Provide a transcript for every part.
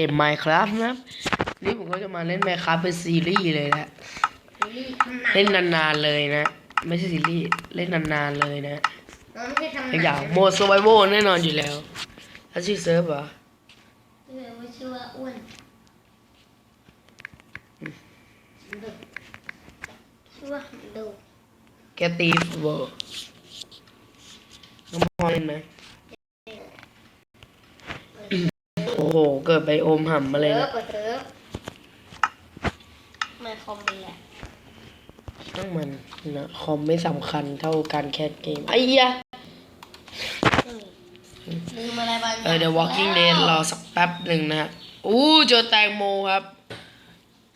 เกม Minecraft นะครับนี่ผมก็จะมาเล่น Minecraft เป็นซีรีส์เลยนะนี่ทำหนังเล่นนานๆเลยนะ ไม่ใช่ซีรีส์เล่นนานๆเลยนะน้องไม่ได้ทำหนัอย่างอย่างโมสไวโวแน่นอนอยู่แล้วแล้วชื่อเซิร์ฟเหรอเออว่าชื่อว่าอ้วนดูชื่อว่าดูแกตีฟเวอร์น้องพอเล่นไหม โอ้โห เกิดไปโอมห่ำมาเลยเออนะเปิดเถอะม่คอมเป็นแหละช่างมันนะคอมไม่สำคัญเท่าการแคสเกมไอ้ยะลืมอะไรบางอย่างเออ The Walking Dead รอสักแป๊บหนึ่งนะฮะอู้เจอแตงโมครับ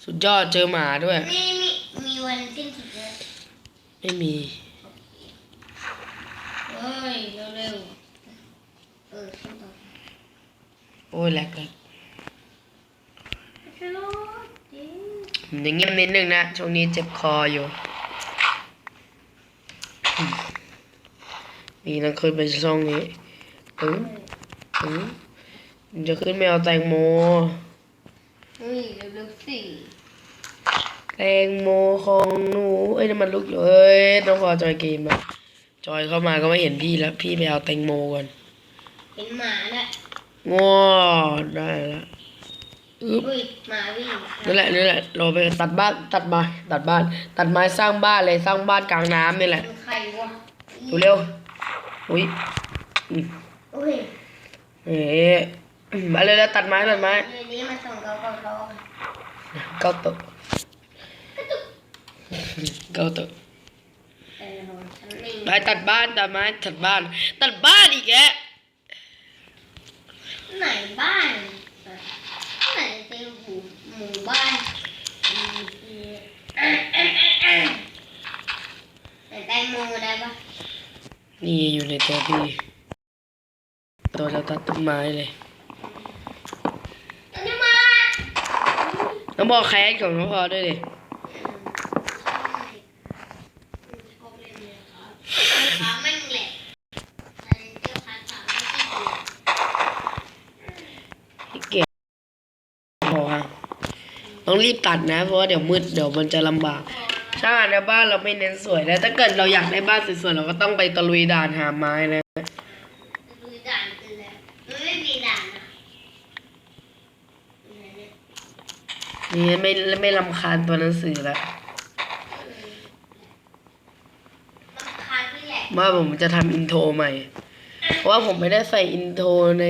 สุดยอดเจอหมาด้วย นี่มีมีวันสิ้นสุดเลยไม่มีเฮ้ยเร็วๆเออขั้นตอน โอ้ยแหลกแหลกฮัลโหลจริงผมยังเงียบนิดนึงนะ ช่วงนี้เจ็บคออยู่อืมนี่ต้องขึ้นไปช่องนี้ตึ้งตึ้งมันจะขึ้นไม่เอาแตงโมเฮ้ยเร็วๆสิแตงโมของหนู เอ้ยน้ำมันลุกอยู่เอ้ยต้องพอจอยเกมอะจอยเข้ามาก็ไม่เห็นพี่แล้ว พี่ไปเอาแตงโมก่อน เห็นหมาน่ะ ง้อได้แล้วอึ๊บเฮ้ยหมาวิ่งนั่นแหละนั่นแหละเราไปตัดบ้านตัดไม้ตัดบ้าน ตัดไม้สร้างบ้านเลยสร้างบ้านกลางน้ำนี่แหละเป็นใครวะดูเร็วอุ้ยอืมโอ้ยเอ๊ะอืมมาเลยแล้วตัดไม้ตัดไม้เดี๋ยวนี้มาส่งเราก่อนเราเก้าโตะเก้าโตะเออฉันไม่ไปตัดบ้านตัดไม้ตัดบ้าน ตัดบ้านอีกแก ไหนบ้านไหนเป็นหมู่หมู่บ้านอืมอืมอะอะอะอะแต่แตงโมได้ปะ นี่อยู่ในตัวพี่ตัวจะตัดต้นไม้เลยตอนนี้มาน้องบอกแคสของน้องพอด้วยดิชอบเล่ยครับพ่อฮะต้องรีบตัดนะ เพราะว่าเดี๋ยวมืดเดี๋ยวมันจะลำบาก ถ้าในบ้านเราไม่เน้นสวยแล้วถ้าเกิดเราอยากได้บ้านสวยๆเราก็ต้องไปตะลุยด่านหาไม้นะดูด่านกันแล้วมันไม่มีด่านนะไหนเนี่ยนี่ไม่ไม่ลำคาญตัวหนังสือแล้วรำคาญที่แหละว่าผมจะทำอินโทรใหม่ เพราะว่าผมไม่ได้ใส่อินโทรใน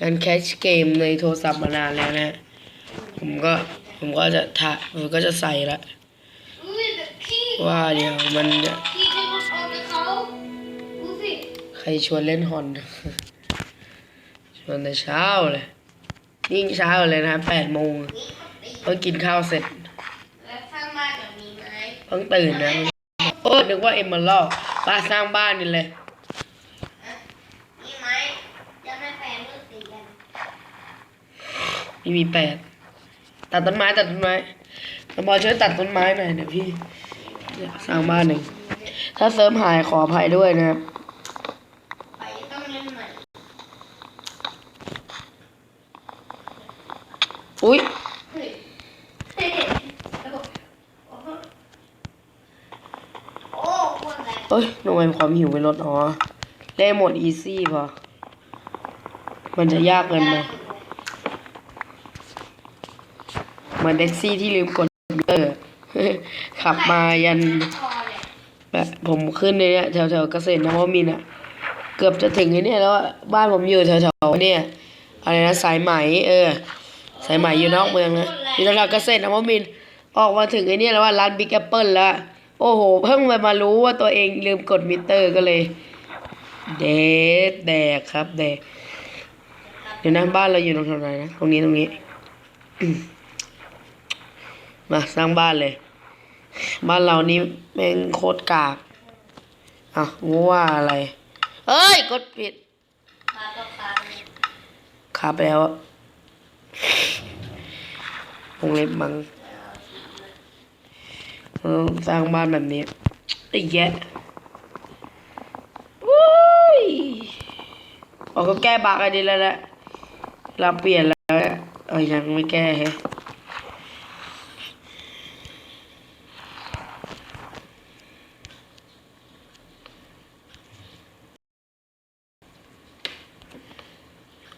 การแคชเกมในโทรศัพท์มานานแล้วนะฮะผมก็ผมก็จะทะผมก็จะใส่ละอุ้ยแบบขี้ ว่าเดี๋ยวมันจะขี้จะหลุดออกจากเขาดูสิใครชวนเล่นฮอน ชวนแต่เช้าเลยยิ่งเช้าเลยนะแปดโมงนี่เขาตีเพิ่งกินข้าวเสร็จแล้วสร้างบ้านแบบมีไม้เพิ่งตื่นนะโอ้นึกว่าเอ็มมาล่อป้าสร้างบ้านนี่เลยอะมีไม้จะไม่แปลงเลือกสีกันมีมีแปดตัดต้นไม้ตัดต้นไม้สมอช่วยตัดต้นไม้หน่อยเดี๋ยวพี่เนี่ย สร้างบ้านหนึ่ง ถ้าเสริมหายขออภัยด้วยนะครับไปต้องเล่นใหม่อุ้ยเฮ้ยเฮ้ยโอ้โหโอ้โหคนแรงเอ้ยทำไมความหิวเป็นลดอ๋อเล่หมดอีซี่พอมันจะยากเกินไปเหมือนเด็กซี่ที่ลืมกดมิเตอร์ ขับมายันแบบผมขึ้นในเนี้ยแถวแถวๆเกษตรนวมินอะ เกือบจะถึงไอ้เนี่ยแล้วบ้านผมอยู่แถวแถวๆเนี่ยอะไรนะสายไหมเออ สายไหมอยู่นอกเมืองนะอยู่แถวแถวๆเกษตรนวมินออกมาถึงไอ้เนี่ยแล้วว่าร้านบิ๊กแอปเปิลแล้วโอ้โห เพิ่งมามารู้ว่าตัวเองลืมกดมิเตอร์ก็เลยเดดแดกครับแดกเดี๋ยวนะบ้านเราอยู่ตรงไหนนะตรงนี้ตรงนี้มาสร้างบ้านเลย บ้านเรานี่แม่งโคตรกากอะงูว่าอะไร เอ้ย กดผิดพาต่อพาเนี่ยขับแล้ววงเล็บมั้งสร้างบ้านแบบนี้ไอ้แยะวุ้ยอ๋อก็แก้บักอันนี้แล้วแหละเราเปลี่ยนแล้วอยังไม่แก้ฮะ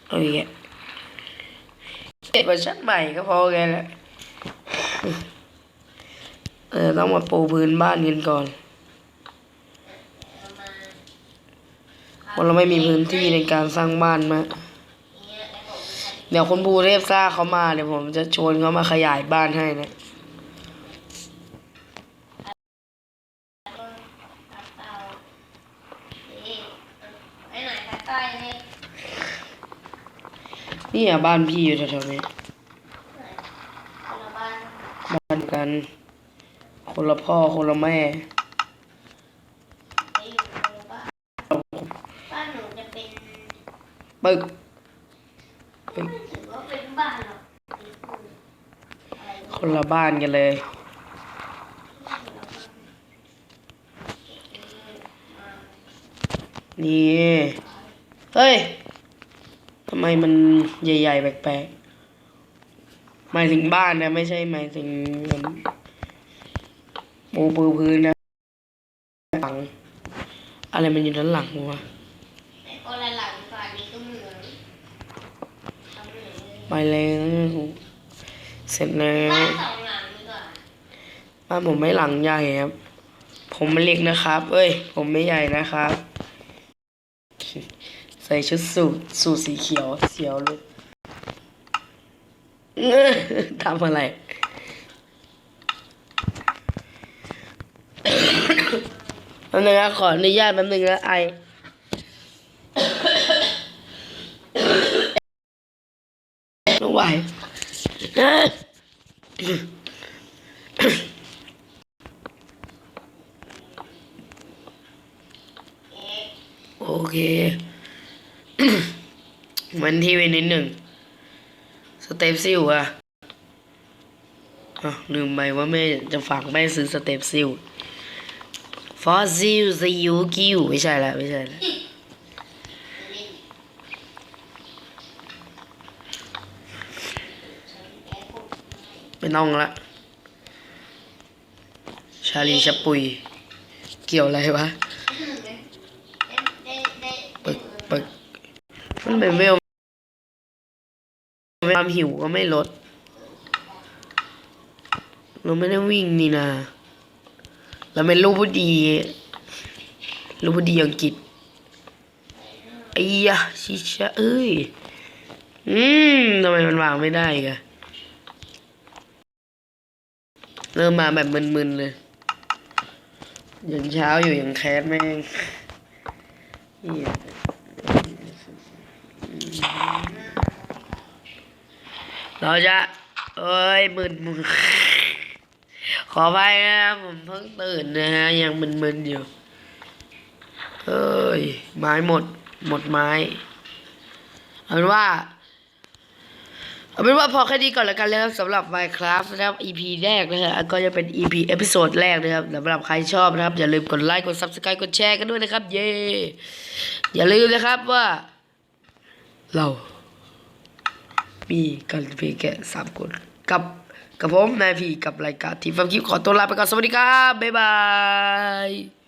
เอาอีกแล้วเก็บเวอร์ชันใหม่ก็พอแกแหล้วเออต้องมาปูพื้นบ้านกันก่อนเพราะเราไม่มีพื้นที่ในการสร้างบ้านมาเดี๋ยวคุณบูเทพซ่าเขามาเดี๋ยวผมจะชวนเขามาขยายบ้านให้นะนี่อะบ้านพี่อยู่แถวๆนี้คน นกัน คนละพ่อคนละแม่ไม่อยู่คนละบ้านบ้านหนูจะเป็นปึกไม่ถือว่าเป็นบ้านหรอกเป็นอะไรคนละบ้านกันเลยนี่ เฮ้ย ทำไมมันใหญ่ ๆ แปลกๆ หมายถึงบ้านนะ ไม่ใช่หมายถึงปูปูพื้นนะหลัง อะไรมันอยู่ด้านหลังวะแต่คนละหลังก่อนนี้ก็เหมือนทำเหมือนเลยไปแล้วเสร็จแล้บ้าวนสองหลังดีกว่าบ้านผมไม่หลังใหญ่ครับ ผมมันเล็กนะครับ เอ้ย ผมไม่ใหญ่นะครับ ใส่ชุดสูทสูทสีเขียวเสียวเลย ทำอะไร แป๊บนึงนะขออนุญาตแป๊บนึงนะไอไม่ไหวโอเค มันที่ไปนิดหนึ่ง เตปซิลอะอะลืมไปว่าแม่จะฝากแม่ซื้อสเตปซิลฟอสซิลสยูกิวไม่ใช่ละไม่ใช่ละเล่นไม่ต้องละ ชาลีชะปุย เกี่ยวอะไรวะได้ได้ปึกปึกมันเป็นเวล ความหิวก็ไม่ลด เราไม่ได้วิ่งนี่นะเราเป็นลูกผู้ดีลูกผู้ดีอังกฤษไอ้ยะชิชะเอ้ย อืมทำไมมันวางไม่ได้กันเริ่มมาแบบมึนๆเลยยังเช้าอยู่ยังแคสแม่งเีย เราจะเอ้ยมึนมึนขอไปนะครับผมเพิ่งตื่นนะฮะยังมึนๆอยู่เอ้ยไม้หมดหมดไม้เอาเป็นว่าเอาเป็นว่าพอแค่นี้ก่อนแล้วกันเลยครับสำหรับ Minecraft นะครับ EP แรกนะฮะก็จะเป็น EP เอพิโซดแรกนะครับสำหรับใครชอบนะครับ อย่าลืมกดไลค์กด Subscribe กดแชร์กันด้วยนะครับ เย้อย่าลืมนะครับว่า เรา มีกันเพียงแค่สามคนกับกับผมนายพี่กับรายการทีมฟังคิวขอตัวลาไปก่อนสวัสดีครับบ๊ายบาย